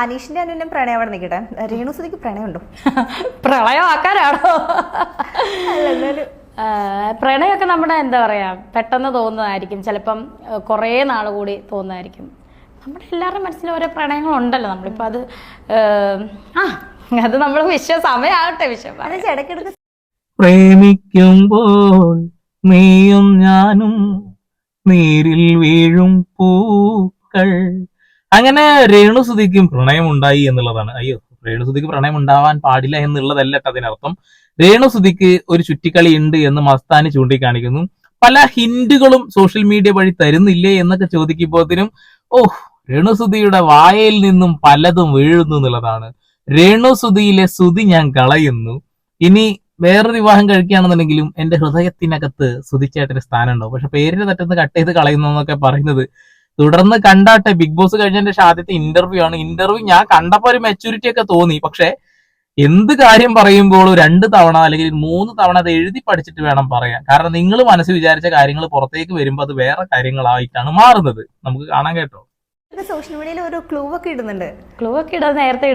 അനീഷിന്റെ അനുവിനും പ്രണയം അവിടെ നിൽക്കട്ടെ. രേണുസുതിക്ക് പ്രണയമുണ്ടോ? പ്രളയമാക്കാനാണോ പ്രണയമൊക്കെ നമ്മുടെ എന്താ പറയാ പെട്ടെന്ന് തോന്നുന്നതായിരിക്കും. ചിലപ്പം കുറെ നാൾ കൂടി തോന്നുന്നതായിരിക്കും. നമ്മുടെ എല്ലാവരുടെ മനസ്സിലും ഓരോ പ്രണയങ്ങളുണ്ടല്ലോ നമ്മളിപ്പോൾ അത് ആ, അത് നമ്മൾ സമയമാകട്ടെ വിഷയം എന്നുവെച്ചാൽ ഇടയ്ക്കിടയ്ക്ക് പ്രേമിക്കുമ്പോൾ നീയും ഞാനും നീരിൽ വീഴും പൂക്കൾ അങ്ങനെ രേണു സുധിക്കും പ്രണയമുണ്ടായി എന്നുള്ളതാണ്. അയ്യോ രേണു സുധിക്ക് പ്രണയം ഉണ്ടാവാൻ പാടില്ല എന്നുള്ളതല്ല അതിനർത്ഥം. രേണു സുധിക്ക് ഒരു ചുറ്റിക്കളി ഉണ്ട് എന്ന് മസ്താനി ചൂണ്ടിക്കാണിക്കുന്നു. പല ഹിന്റുകളും സോഷ്യൽ മീഡിയ വഴി തരുന്നില്ലേ എന്നൊക്കെ ചോദിക്കുമ്പോഴത്തേനും ഓഹ് രേണുസുതിയുടെ വായയിൽ നിന്നും പലതും വീഴുന്നു എന്നുള്ളതാണ്. രേണുസുതിയിലെ സുതി ഞാൻ കളയുന്നു. ഇനി വേറൊരു വിവാഹം കഴിക്കുകയാണെന്നുണ്ടെങ്കിലും എന്റെ ഹൃദയത്തിനകത്ത് സുതിച്ചേട്ടന് സ്ഥാനമുണ്ടാവും. പക്ഷെ പേരിന്റെ തെറ്റത്ത് കട്ട് ചെയ്ത് കളയുന്നു എന്നൊക്കെ പറയുന്നത് തുടർന്ന് കണ്ടാട്ടെ ബിഗ് ബോസ് കഴിഞ്ഞതിന്റെ ആദ്യത്തെ ഇന്റർവ്യൂ ആണ്. ഇന്റർവ്യൂ ഞാൻ കണ്ടപ്പോ ഒരു മെച്ചൂരിറ്റി ഒക്കെ തോന്നി. പക്ഷെ എന്ത് കാര്യം പറയുമ്പോൾ രണ്ട് തവണ അല്ലെങ്കിൽ മൂന്ന് തവണ അത് എഴുതി പഠിച്ചിട്ട് വേണം പറയാൻ. കാരണം നിങ്ങൾ മനസ്സിൽ വിചാരിച്ച കാര്യങ്ങൾ പുറത്തേക്ക് വരുമ്പോൾ അത് വേറെ കാര്യങ്ങളായിട്ടാണ് മാറുന്നത്. നമുക്ക് കാണാൻ കേട്ടോ. സോഷ്യൽ മീഡിയയിൽ ഒരു ക്ലൂ ഒക്കെ ഇടുന്നുണ്ട്. ക്ലൂ ഒക്കെ ഇടാൻ നേരത്തെ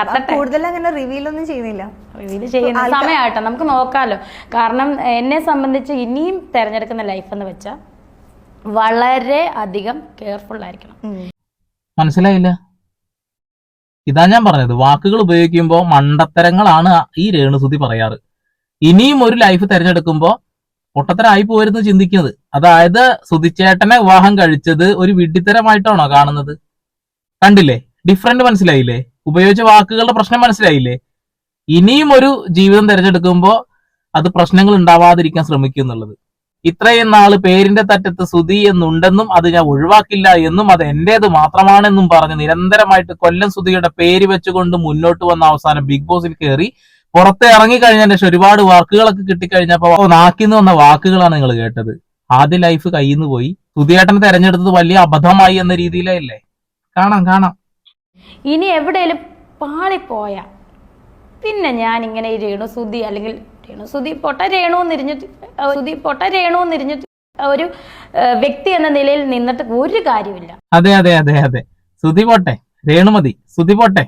കത്തട്ടെ. കൂടുതൽ അങ്ങനെ റിവീൽ ഒന്നും ചെയ്യുന്നില്ല. റിവീൽ ചെയ്യുന്ന ആൾക്കാ- നമുക്ക് നോക്കാലോ. കാരണം എന്നെ സംബന്ധിച്ച് ഇനിയും തെരഞ്ഞെടുക്കുന്ന ലൈഫ് എന്ന് വെച്ചാൽ വളരെ അധികം കെയർഫുൾ ആയിരിക്കണം. മനസ്സിലായില്ല? ഇതാ ഞാൻ പറഞ്ഞത്. വാക്കുകൾ ഉപയോഗിക്കുമ്പോൾ മണ്ടത്തരങ്ങളാണ് ഈ രേണുസുതി പറയാറ്. ഇനിയും ഒരു ലൈഫ് തിരഞ്ഞെടുക്കുമ്പോൾ പൊട്ടത്തരായി പോരുന്ന് ചിന്തിക്കുന്നത്. അതായത് സുതിച്ചേട്ടനെ വിവാഹം കഴിച്ചത് ഒരു വിഡ്ഢിത്തരമായിട്ടാണോ കാണുന്നത്? കണ്ടില്ലേ? ഡിഫറെന്റ് മനസ്സിലായില്ലേ? ഉപയോഗിച്ച വാക്കുകളുടെ പ്രശ്നം മനസ്സിലായില്ലേ? ഇനിയും ഒരു ജീവിതം തിരഞ്ഞെടുക്കുമ്പോൾ അത് പ്രശ്നങ്ങൾ ഉണ്ടാവാതിരിക്കാൻ ശ്രമിക്കും എന്നുള്ളത് ഇത്രയും നാൾ പേരിന്റെ തറ്റത്ത് സുധി എന്നുണ്ടെന്നും അത് ഞാൻ ഒഴിവാക്കില്ല എന്നും അത് എന്റേത് മാത്രമാണെന്നും പറഞ്ഞ് നിരന്തരമായിട്ട് കൊല്ലം സുധിയുടെ പേര് വെച്ചുകൊണ്ട് മുന്നോട്ട് വന്ന അവസാനം ബിഗ് ബോസിൽ കയറി പുറത്തെ ഇറങ്ങി കഴിഞ്ഞതിന് ശേഷം ഒരുപാട് വാക്കുകളൊക്കെ കിട്ടിക്കഴിഞ്ഞപ്പോ നാക്കിന്ന് വന്ന വാക്കുകളാണ് നിങ്ങൾ കേട്ടത്. ആദ്യ ലൈഫ് കയ്യിൽ നിന്ന് പോയി. സുധിയേട്ടനെ തെരഞ്ഞെടുത്തത് വലിയ അബദ്ധമായി എന്ന രീതിയിലല്ലേ? കാണാം കാണാം. ഇനി എവിടെയെങ്കിലും പാളിപ്പോയ പിന്നെ ഞാൻ ഇങ്ങനെ ഈ രേണുസുതി അല്ലെങ്കിൽ രേണുസുതി പൊട്ട രേണു എന്നിരിഞ്ഞിട്ട് സുദീപ് പൊട്ട രേണു എന്നിരിഞ്ഞിട്ട് ഒരു വ്യക്തി എന്ന നിലയിൽ നിന്നിട്ട് ഒരു കാര്യമില്ല അതെ അതെ അതെ അതെ. സുധി പോട്ടെ രേണുമതി സുധി പോട്ടെ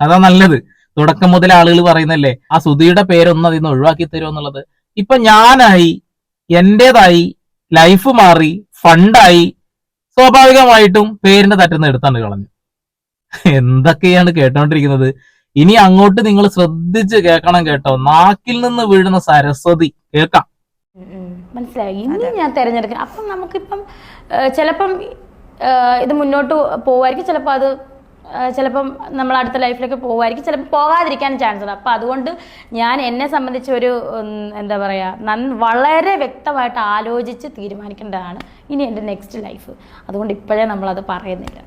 അതാ നല്ലത്. തുടക്കം മുതൽ ആളുകൾ പറയുന്നല്ലേ ആ സുധിയുടെ പേരൊന്നും അതിൽ നിന്ന് ഒഴിവാക്കി തരുമോ എന്നുള്ളത്. ഇപ്പൊ ഞാനായി എന്റേതായി ലൈഫ് മാറി ഫണ്ടായി സ്വാഭാവികമായിട്ടും പേരിന്റെ തട്ടുന്ന എടുത്താണ് കളഞ്ഞു. എന്തൊക്കെയാണ് കേട്ടോണ്ടിരിക്കുന്നത്? ഇനി അങ്ങോട്ട് നിങ്ങൾ ശ്രദ്ധിച്ച് കേൾക്കണം കേട്ടോ. നാക്കിൽ നിന്ന് വീഴുന്ന സരസ്വതി. കേൾക്കാം. മനസ്സിലായി. ഇനി ഞാൻ തെരഞ്ഞെടുക്കാം. അപ്പം നമുക്കിപ്പം ചിലപ്പം ഇത് മുന്നോട്ട് പോവായിരിക്കും ചിലപ്പോൾ അത് ചിലപ്പം നമ്മൾ അടുത്ത ലൈഫിലൊക്കെ പോവായിരിക്കും ചിലപ്പോൾ പോകാതിരിക്കാൻ ചാൻസ് ഉണ്ട്. അപ്പം അതുകൊണ്ട് ഞാൻ എന്നെ സംബന്ധിച്ച് ഒരു എന്താ പറയുക നൻ വളരെ വ്യക്തമായിട്ട് ആലോചിച്ച് തീരുമാനിക്കേണ്ടതാണ് ഇനി എന്റെ നെക്സ്റ്റ് ലൈഫ് അതുകൊണ്ട് ഇപ്പോഴേ നമ്മളത് പറയുന്നില്ല.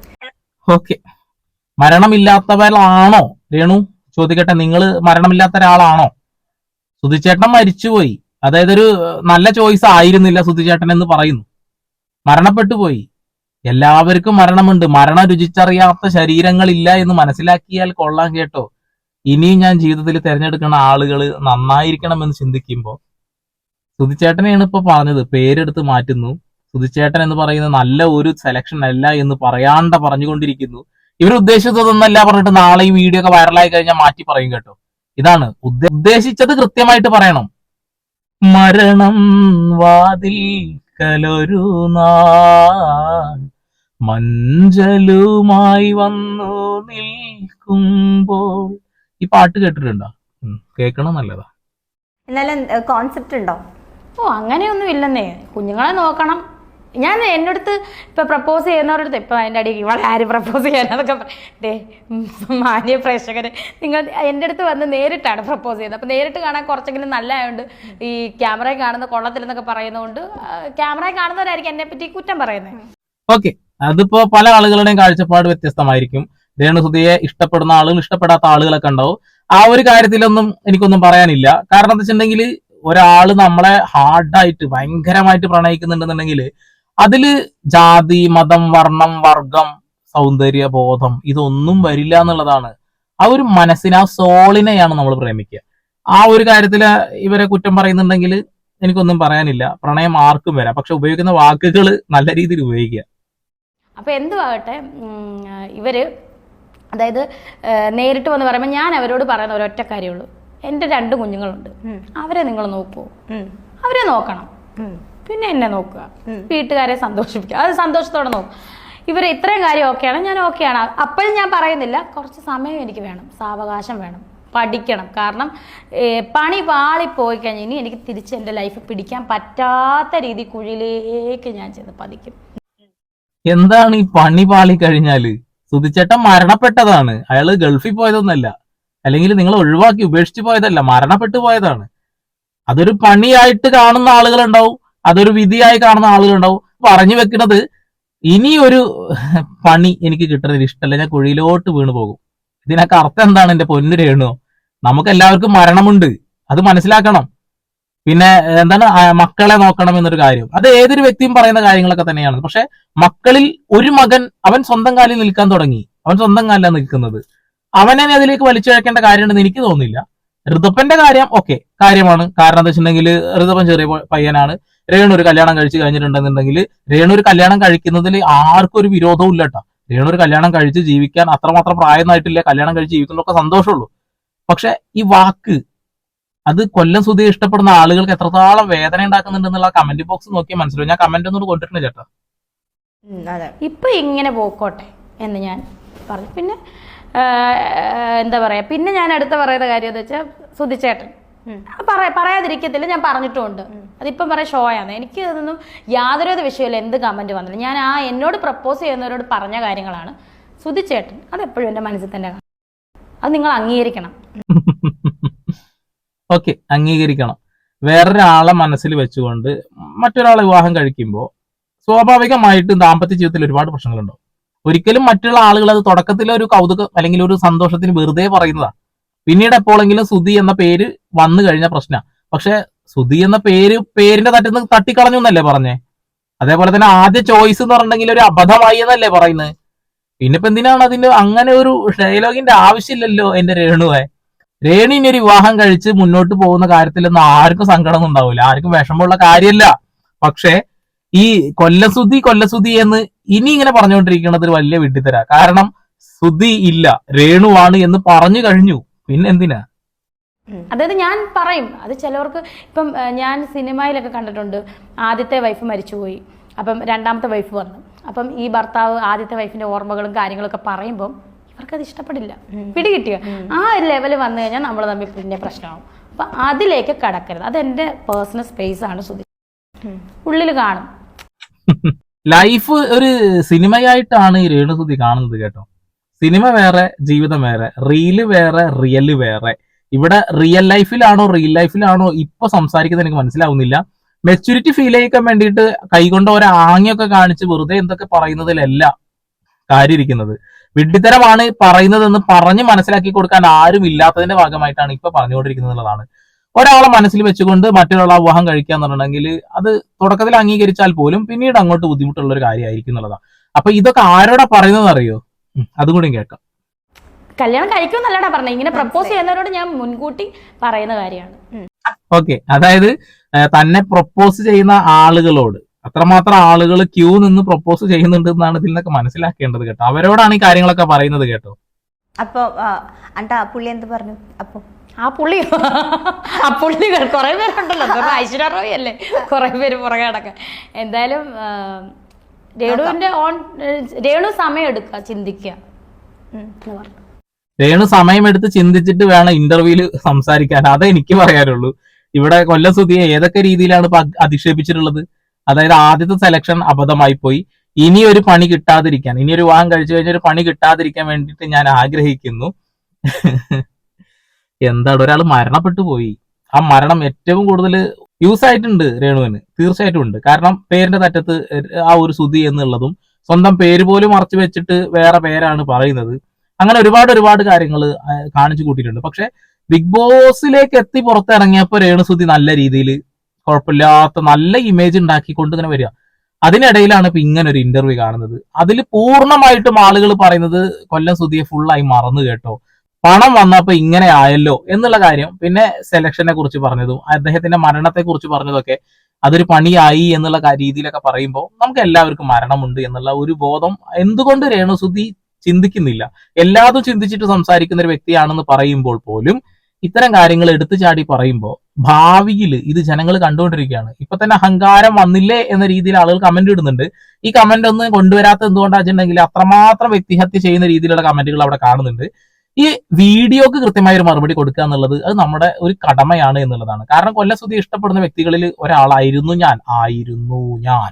ഓക്കെ മരണമില്ലാത്തവരാണോ? രേണു ചോദിക്കട്ടെ നിങ്ങൾ മരണമില്ലാത്ത ഒരാളാണോ സുധിച്ചേട്ടൻ മരിച്ചുപോയി. അതായത് ഒരു നല്ല ചോയ്സ് ആയിരുന്നില്ല സുധിച്ചേട്ടൻ എന്ന് പറയുന്നു. മരണപ്പെട്ടു പോയി എല്ലാവർക്കും മരണമുണ്ട്. മരണം രുചിച്ചറിയാത്ത ശരീരങ്ങളില്ല എന്ന് മനസ്സിലാക്കിയാൽ കൊള്ളാം കേട്ടോ. ഇനിയും ഞാൻ ജീവിതത്തിൽ തിരഞ്ഞെടുക്കുന്ന ആളുകൾ നന്നായിരിക്കണം എന്ന് ചിന്തിക്കുമ്പോൾ സുധിച്ചേട്ടനെയാണ് ഇപ്പൊ പറഞ്ഞത്. പേരെടുത്ത് മാറ്റുന്നു. സുധിച്ചേട്ടൻ എന്ന് പറയുന്നത് നല്ല ഒരു സെലക്ഷൻ അല്ല എന്ന് പറയാണ്ട പറഞ്ഞുകൊണ്ടിരിക്കുന്നു. ഇവർ ഉദ്ദേശിച്ചതൊന്നല്ല പറഞ്ഞിട്ട് നാളെ ഈ വീഡിയോ ഒക്കെ വൈറലായി കഴിഞ്ഞാൽ മാറ്റി പറയും കേട്ടോ. ഇതാണ്. ഉദ്ദ- ഉദ്ദേശിച്ചത് കൃത്യമായിട്ട് പറയണം. മരണം വാതിൽ കലൊരു നാൾ. മഞ്ചലുമായി വന്നു നിൽക്കുമ്പോൾ. ഈ പാട്ട് കേട്ടിട്ടുണ്ടോ? കേൾക്കണം നല്ലതാ. എന്നാലും കോൺസെപ്റ്റ് ഉണ്ടോ? ഓ അങ്ങനെയൊന്നും ഇല്ലെന്നേ കുഞ്ഞുങ്ങളെ നോക്കണം. ഞാൻ എന്റെ അടുത്ത് ഇപ്പം പ്രപ്പോസ് ചെയ്യുന്നവരുടെ അടുത്ത് ഇപ്പം അതിന്റെ അടിയിൽ ഇവളെ ആര് പ്രപ്പോസ് ചെയ്യാനൊക്കെ ഡേ മാന്യ പ്രേക്ഷകര് നിങ്ങൾ എന്റെ അടുത്ത് വന്ന് നേരിട്ടാണ് പ്രപ്പോസ് ചെയ്യുന്നത്. അപ്പം നേരിട്ട് കാണാൻ കുറച്ചെങ്കിലും നല്ലതായതുകൊണ്ട് ഈ ക്യാമറയിൽ കാണുന്ന കൊള്ളത്തില്ലെന്നൊക്കെ പറയുന്നതുകൊണ്ട് ക്യാമറയിൽ കാണുന്നവരായിരിക്കും എന്നെ പറ്റി കുറ്റം പറയുന്നത് ഓക്കെ അതിപ്പോ പല ആളുകളുടെയും കാഴ്ചപ്പാട് വ്യത്യസ്തമായിരിക്കും. രേണുസുതിയെ ഇഷ്ടപ്പെടുന്ന ആളുകൾ ഇഷ്ടപ്പെടാത്ത ആളുകളൊക്കെ ഉണ്ടാവും. ആ ഒരു കാര്യത്തിലൊന്നും എനിക്കൊന്നും പറയാനില്ല. കാരണം എന്താ വെച്ചിട്ടുണ്ടെങ്കിൽ ഒരാൾ നമ്മളെ ഹാർഡായിട്ട് ഭയങ്കരമായിട്ട് പ്രണയിക്കുന്നുണ്ടെന്നുണ്ടെങ്കിൽ അതിൽ ജാതി മതം വർണം വർഗം സൗന്ദര്യ ബോധം ഇതൊന്നും വരില്ല എന്നുള്ളതാണ്. ആ ഒരു മനസ്സിനെ ആ സോളിനെയാണ് നമ്മൾ പ്രേമിക്കുക. ആ ഒരു കാര്യത്തിൽ ഇവരെ കുറ്റം പറയുന്നുണ്ടെങ്കിൽ എനിക്കൊന്നും പറയാനില്ല. പ്രണയം ആർക്കും വരാം. പക്ഷെ ഉപയോഗിക്കുന്ന വാക്കുകൾ നല്ല രീതിയിൽ ഉപയോഗിക്കുക. അപ്പൊ എന്തുവാകട്ടെ ഇവർ അതായത് നേരിട്ട് വന്ന് പറയുമ്പോൾ ഞാൻ അവരോട് പറയുന്ന ഒരൊറ്റ കാര്യമുള്ളൂ എന്റെ രണ്ട് കുഞ്ഞുങ്ങളുണ്ട്. അവരെ നിങ്ങൾ നോക്കൂ. അവരെ നോക്കണം. പിന്നെ എന്നെ നോക്കുക. വീട്ടുകാരെ സന്തോഷിപ്പിക്കുക. അത് സന്തോഷത്തോടെ നോക്കും. ഇവർ ഇത്രയും കാര്യം ഓക്കെയാണ്. ഞാൻ ഓക്കെയാണ്. അപ്പോഴും ഞാൻ പറയുന്നില്ല. കുറച്ച് സമയം എനിക്ക് വേണം. സാവകാശം വേണം. പഠിക്കണം. കാരണം പണി പണി പാളിപ്പോയി കഴിഞ്ഞാൽ ഇനി എനിക്ക് തിരിച്ച് എന്റെ ലൈഫ് പിടിക്കാൻ പറ്റാത്ത രീതി കുഴിയിലേക്ക് ഞാൻ ചെന്ന് പതിക്കും. എന്താണ് ഈ പണി പാളി കഴിഞ്ഞാൽ സുധിച്ചേട്ടൻ മരണപ്പെട്ടതാണ്. അയാൾ ഗൾഫിൽ പോയതൊന്നല്ല. അല്ലെങ്കിൽ നിങ്ങൾ ഒഴിവാക്കി ഉപേക്ഷിച്ച് പോയതല്ല. മരണപ്പെട്ടു പോയതാണ്. അതൊരു പണിയായിട്ട് കാണുന്ന ആളുകളുണ്ടാവും. അതൊരു വിധിയായി കാണുന്ന ആളുകളുണ്ടാവും. പറഞ്ഞു വെക്കുന്നത് ഇനി ഒരു പണി എനിക്ക് കിട്ടുന്നതിൽ ഇഷ്ടമല്ല ഞാൻ കുഴിയിലോട്ട് വീണു പോകും. ഇതിനൊക്കെ അർത്ഥം എന്താണ് എന്റെ പൊന്നു രേണു? നമുക്ക് എല്ലാവർക്കും മരണമുണ്ട്. അത് മനസ്സിലാക്കണം. പിന്നെ എന്താണ് മക്കളെ നോക്കണം എന്നൊരു കാര്യം. അത് ഏതൊരു വ്യക്തിയും പറയുന്ന കാര്യങ്ങളൊക്കെ തന്നെയാണ്. പക്ഷെ മക്കളിൽ ഒരു മകൻ അവൻ സ്വന്തം കാലിൽ നിൽക്കാൻ തുടങ്ങി. അവൻ സ്വന്തം കാലിലാണ് നിൽക്കുന്നത്. അവനെ അതിലേക്ക് വലിച്ചിഴക്കേണ്ട കാര്യമുണ്ടെന്ന് എനിക്ക് തോന്നുന്നില്ല. ഋതുപ്പന്റെ കാര്യം ഓക്കെ കാര്യമാണ്. കാരണം എന്താ വെച്ചിട്ടുണ്ടെങ്കിൽ ഋതുപ്പൻ ചെറിയ പയ്യനാണ്. രേണു ഒരു കല്യാണം കഴിച്ച് കഴിഞ്ഞിട്ടുണ്ടെന്നുണ്ടെങ്കിൽ രേണു ഒരു കല്യാണം കഴിക്കുന്നതിൽ ആർക്കും ഒരു വിരോധവും ഇല്ല കേട്ടോ രേണു ഒരു കല്യാണം കഴിച്ച് ജീവിക്കാൻ അത്രമാത്രം പ്രായമായിട്ടില്ല കല്യാണം കഴിച്ച് ജീവിക്കുന്നതൊക്കെ സന്തോഷമുള്ളൂ. പക്ഷെ ഈ വാക്ക് അത് കൊല്ലം സുധി ഇഷ്ടപ്പെടുന്ന ആളുകൾക്ക് എത്രത്തോളം വേദന ഉണ്ടാക്കുന്നുണ്ടെന്നുള്ള കമന്റ് ബോക്സ് നോക്കി മനസ്സിലാവും. ഞാൻ കമന്റ് ഒന്നും കൊണ്ടിട്ടുണ്ട് ചേട്ടാ. അതെ. ഇപ്പൊ ഇങ്ങനെ പോക്കോട്ടെ എന്ന് ഞാൻ പറഞ്ഞു. പിന്നെ എന്താ പറയാ? പിന്നെ ഞാൻ അടുത്ത പറയുന്ന കാര്യം എന്ന് വെച്ചാൽ സുധിച്ചേട്ടൻ. പറയാതിരിക്കത്തില്ല ഞാൻ പറഞ്ഞിട്ടുമുണ്ട് അതിപ്പം പറയാം ഷോയാണ്. എനിക്ക് അതൊന്നും യാതൊരു വിഷയമില്ല എന്ത് കമന്റ് വന്നില്ല ഞാൻ ആ എന്നോട് പ്രപ്പോസ് ചെയ്യുന്നവരോട് പറഞ്ഞ കാര്യങ്ങളാണ്. സുധിച്ചേട്ടൻ അതെപ്പോഴും എന്റെ മനസ്സിൽ തന്നെ അത് നിങ്ങൾ അംഗീകരിക്കണം. ഓക്കെ അംഗീകരിക്കണം. വേറൊരാളെ മനസ്സിൽ വെച്ചുകൊണ്ട് മറ്റൊരാളെ വിവാഹം കഴിക്കുമ്പോൾ സ്വാഭാവികമായിട്ടും ദാമ്പത്യ ജീവിതത്തിൽ ഒരുപാട് പ്രശ്നങ്ങളുണ്ടാവും. ഒരിക്കലും മറ്റുള്ള ആളുകൾ അത് തുടക്കത്തിലെ ഒരു കൗതുകം അല്ലെങ്കിൽ ഒരു സന്തോഷത്തിന് വെറുതെ പറയുന്നതാ പിന്നീട് എപ്പോഴെങ്കിലും സുധി എന്ന പേര് വന്നു കഴിഞ്ഞ പ്രശ്ന. പക്ഷെ സുധി എന്ന പേര് പേരിന്റെ തട്ടിൽ നിന്ന് തട്ടിക്കളഞ്ഞു എന്നല്ലേ പറഞ്ഞേ? അതേപോലെ തന്നെ ആദ്യ ചോയ്സ് എന്ന് പറഞ്ഞിട്ടുണ്ടെങ്കിൽ ഒരു അബദ്ധമായി എന്നല്ലേ പറയുന്നത് പിന്നെ ഇപ്പൊ എന്തിനാണ് അതിന്റെ അങ്ങനെ ഒരു ഡയലോഗിന്റെ ആവശ്യമില്ലല്ലോ എന്റെ രേണുവെ? രേണു ഇനി ഒരു വിവാഹം കഴിച്ച് മുന്നോട്ട് പോകുന്ന കാര്യത്തിലൊന്നും ആർക്കും സങ്കടം ഉണ്ടാവില്ല. ആർക്കും വിഷമമുള്ള കാര്യമല്ല. പക്ഷേ ഈ കൊല്ലസുതി കൊല്ലസുതി എന്ന് ഇനി ഇങ്ങനെ പറഞ്ഞുകൊണ്ടിരിക്കുന്നത് ഒരു വലിയ വിഡ്ഢിത്തര. കാരണം സുധി ഇല്ല രേണുവാണ് എന്ന് പറഞ്ഞു കഴിഞ്ഞു. പിന്നെ എന്തിനാ അതായത് ഞാൻ പറയും അത് ചിലവർക്ക് ഇപ്പം ഞാൻ സിനിമയിലൊക്കെ കണ്ടിട്ടുണ്ട് ആദ്യത്തെ വൈഫ് മരിച്ചുപോയി അപ്പം രണ്ടാമത്തെ വൈഫ് വന്നു. അപ്പം ഈ ഭർത്താവ് ആദ്യത്തെ വൈഫിന്റെ ഓർമ്മകളും കാര്യങ്ങളൊക്കെ പറയുമ്പോൾ ഇവർക്ക് ഇവർക്കത് ഇഷ്ടപ്പെടില്ല. പിടികിട്ടിയ? ആ ഒരു ലെവൽ വന്നു കഴിഞ്ഞാൽ നമ്മൾ തമ്മിൽ പിന്നെ പ്രശ്നമാവും. അപ്പൊ അതിലേക്ക് കടക്കരുത്. അതെന്റെ പേഴ്സണൽ സ്പേസ് ആണ് സുധി ഉള്ളിൽ കാണും. ലൈഫ് ഒരു സിനിമയായിട്ടാണ് ഈ രേണുസുതി കാണുന്നത് കേട്ടോ. സിനിമ വേറെ ജീവിതം വേറെ റീൽ വേറെ റിയൽ വേറെ. ഇവിടെ റിയൽ ലൈഫിലാണോ റിയൽ ലൈഫിലാണോ ഇപ്പൊ സംസാരിക്കുന്നത് എനിക്ക് മനസ്സിലാവുന്നില്ല. മെച്ചൂരിറ്റി ഫീൽ ചെയ്യിക്കാൻ വേണ്ടിയിട്ട് കൈകൊണ്ട് ഒരു ആംഗ്യമൊക്കെ കാണിച്ച് വെറുതെ എന്തൊക്കെ പറയുന്നതിലല്ല കാര്യം ഇരിക്കുന്നത് വിഡ്ഢിത്തരമാണ് പറയുന്നതെന്ന് പറഞ്ഞ് മനസ്സിലാക്കി കൊടുക്കാൻ ആരും ഇല്ലാത്തതിന്റെ ഭാഗമായിട്ടാണ് ഇപ്പൊ പറഞ്ഞുകൊണ്ടിരിക്കുന്നത് എന്നുള്ളതാണ്. ഒരാളെ മനസ്സിൽ വെച്ചുകൊണ്ട് മറ്റൊരാളെ വിവാഹം കഴിക്കുക എന്നുണ്ടെങ്കിൽ അത് തുടക്കത്തിൽ അംഗീകരിച്ചാൽ പോലും പിന്നീട് അങ്ങോട്ട് ബുദ്ധിമുട്ടുള്ള ഒരു കാര്യമായിരിക്കും എന്നുള്ളതാണ്. അപ്പൊ ഇതൊക്കെ ആരോടാ പറയുന്നതെന്ന് അറിയോ അതും കൂടി കേൾക്കാം. കല്യാണം കഴിക്കുമെന്നല്ലടാ പറഞ്ഞത് ഇങ്ങനെ പ്രപ്പോസ് ചെയ്യുന്നവരോട് ഞാൻ മുൻകൂട്ടി പറയുന്ന കാര്യമാണ്. ഓക്കെ അതായത് തന്നെ പ്രപ്പോസ് ചെയ്യുന്ന ആളുകളോട് അത്രമാത്രം ആളുകൾ ക്യൂ നിന്ന് പ്രപ്പോസ് ചെയ്യുന്നുണ്ട് എന്നാണ് ഇതിൽ നിന്നൊക്കെ മനസ്സിലാക്കേണ്ടത് കേട്ടോ. അവരോടാണ് ഈ കാര്യങ്ങളൊക്കെ പറയുന്നത് കേട്ടോ. അപ്പൊ അണ്ടാ പുള്ളി എന്ത് പറഞ്ഞു? അപ്പൊ. ആ പുള്ളി ആ പുള്ളികൾ കുറെ പേരുണ്ടല്ലോ. ഐശ്വര്യ റോയ് അല്ലേ? കുറെ പേര് പുറകെ നടക്കാൻ. എന്തായാലും രേണുവിന്റെ ഓൺ രേണു സമയം ചിന്തിക്കുക രേണു സമയമെടുത്ത് ചിന്തിച്ചിട്ട് വേണം ഇന്റർവ്യൂൽ സംസാരിക്കാൻ. അതേ എനിക്ക് പറയാനുള്ളൂ. ഇവിടെ കൊല്ലം സുധിയെ ഏതൊക്കെ രീതിയിലാണ് അധിക്ഷേപിച്ചിട്ടുള്ളത്? അതായത് ആദ്യത്തെ സെലക്ഷൻ അബദ്ധമായി പോയി. ഇനി ഒരു പണി കിട്ടാതിരിക്കാൻ ഇനി ഒരു വിവാഹം കഴിച്ചു കഴിഞ്ഞ ഒരു പണി കിട്ടാതിരിക്കാൻ വേണ്ടിയിട്ട് ഞാൻ ആഗ്രഹിക്കുന്നു. എന്താണ്? ഒരാൾ മരണപ്പെട്ടു പോയി. ആ മരണം ഏറ്റവും കൂടുതൽ യൂസ് ആയിട്ടുണ്ട് രേണുവിന്. തീർച്ചയായിട്ടും ഉണ്ട്. കാരണം പേരിന്റെ തറ്റത്ത് ആ ഒരു സുധി എന്നുള്ളതും സ്വന്തം പേര് പോലും മറച്ചു വെച്ചിട്ട് വേറെ പേരാണ് പറയുന്നത്. അങ്ങനെ ഒരുപാട് ഒരുപാട് കാര്യങ്ങൾ കാണിച്ചു കൂട്ടിയിട്ടുണ്ട്. പക്ഷെ ബിഗ് ബോസിലേക്ക് എത്തി പുറത്തിറങ്ങിയപ്പോൾ രേണുസുതി നല്ല രീതിയിൽ കുഴപ്പമില്ലാത്ത നല്ല ഇമേജ് ഉണ്ടാക്കിക്കൊണ്ട് ഇങ്ങനെ വരിക. അതിനിടയിലാണ് ഇപ്പൊ ഇങ്ങനെ ഒരു ഇന്റർവ്യൂ കാണുന്നത്. അതിൽ പൂർണമായിട്ടും ആളുകൾ പറയുന്നത് കൊല്ലം സുതിയെ ഫുള്ളായി മറന്നു കേട്ടോ. പണം വന്നപ്പോ ഇങ്ങനെ ആയല്ലോ എന്നുള്ള കാര്യം പിന്നെ സെലക്ഷനെ കുറിച്ച് പറഞ്ഞതും അദ്ദേഹത്തിന്റെ മരണത്തെ കുറിച്ച് പറഞ്ഞതൊക്കെ അതൊരു പണിയായി എന്നുള്ള രീതിയിലൊക്കെ പറയുമ്പോൾ നമുക്ക് എല്ലാവർക്കും മരണമുണ്ട് എന്നുള്ള ഒരു ബോധം എന്തുകൊണ്ട് രേണുസുതി ചിന്തിക്കുന്നില്ല? എല്ലാതും ചിന്തിച്ചിട്ട് സംസാരിക്കുന്ന ഒരു വ്യക്തിയാണെന്ന് പറയുമ്പോൾ പോലും ഇത്തരം കാര്യങ്ങൾ എടുത്തു ചാടി പറയുമ്പോൾ ഭാവിയിൽ ഇത് ജനങ്ങൾ കണ്ടുകൊണ്ടിരിക്കുകയാണ്. ഇപ്പൊ തന്നെ അഹങ്കാരം വന്നില്ലേ എന്ന രീതിയിൽ ആളുകൾ കമന്റ് ഇടുന്നുണ്ട്. ഈ കമന്റ് ഒന്നും കൊണ്ടുവരാത്ത എന്തുകൊണ്ടാണെന്നുണ്ടെങ്കിൽ അത്രമാത്രം വ്യക്തിഹത്യ ചെയ്യുന്ന രീതിയിലുള്ള കമന്റുകൾ അവിടെ കാണുന്നുണ്ട്. ഈ വീഡിയോക്ക് കൃത്യമായ ഒരു മറുപടി കൊടുക്കുക എന്നുള്ളത് അത് നമ്മുടെ ഒരു കടമയാണ് എന്നുള്ളതാണ്. കാരണം കൊല്ലസുതി ഇഷ്ടപ്പെടുന്ന വ്യക്തികളിൽ ഒരാളായിരുന്നു ഞാൻ. ആയിരുന്നു ഞാൻ.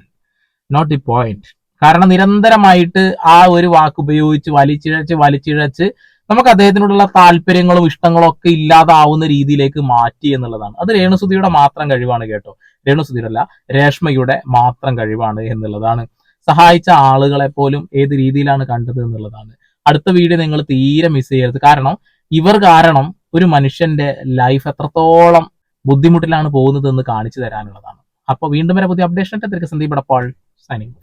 നോട്ട് ദി പോയിന്റ് കാരണം നിരന്തരമായിട്ട് ആ ഒരു വാക്ക് ഉപയോഗിച്ച് വലിച്ചിഴച്ച് വലിച്ചിഴച്ച് നമുക്ക് അദ്ദേഹത്തിനോടുള്ള താല്പര്യങ്ങളും ഇഷ്ടങ്ങളും ഒക്കെ ഇല്ലാതാവുന്ന രീതിയിലേക്ക് മാറ്റി എന്നുള്ളതാണ്. അത് രേണുസുതിയുടെ മാത്രം കഴിവാണ് കേട്ടോ. രേണുസുതിയുടെ രേഷ്മയുടെ മാത്രം കഴിവാണ് എന്നുള്ളതാണ്. സഹായിച്ച ആളുകളെ പോലും ഏത് രീതിയിലാണ് കണ്ടത് എന്നുള്ളതാണ്. അടുത്ത വീഡിയോ നിങ്ങൾ തീരെ മിസ് ചെയ്യരുത്. കാരണം ഇവർ കാരണം ഒരു മനുഷ്യന്റെ ലൈഫ് എത്രത്തോളം ബുദ്ധിമുട്ടിലാണ് പോകുന്നതെന്ന് കാണിച്ചു തരാനുള്ളതാണ്. അപ്പോൾ വീണ്ടും വരെ പുതിയ അപ്ഡേഷൻ തിരക്ക് സന്ദീപ് സൈനിങ്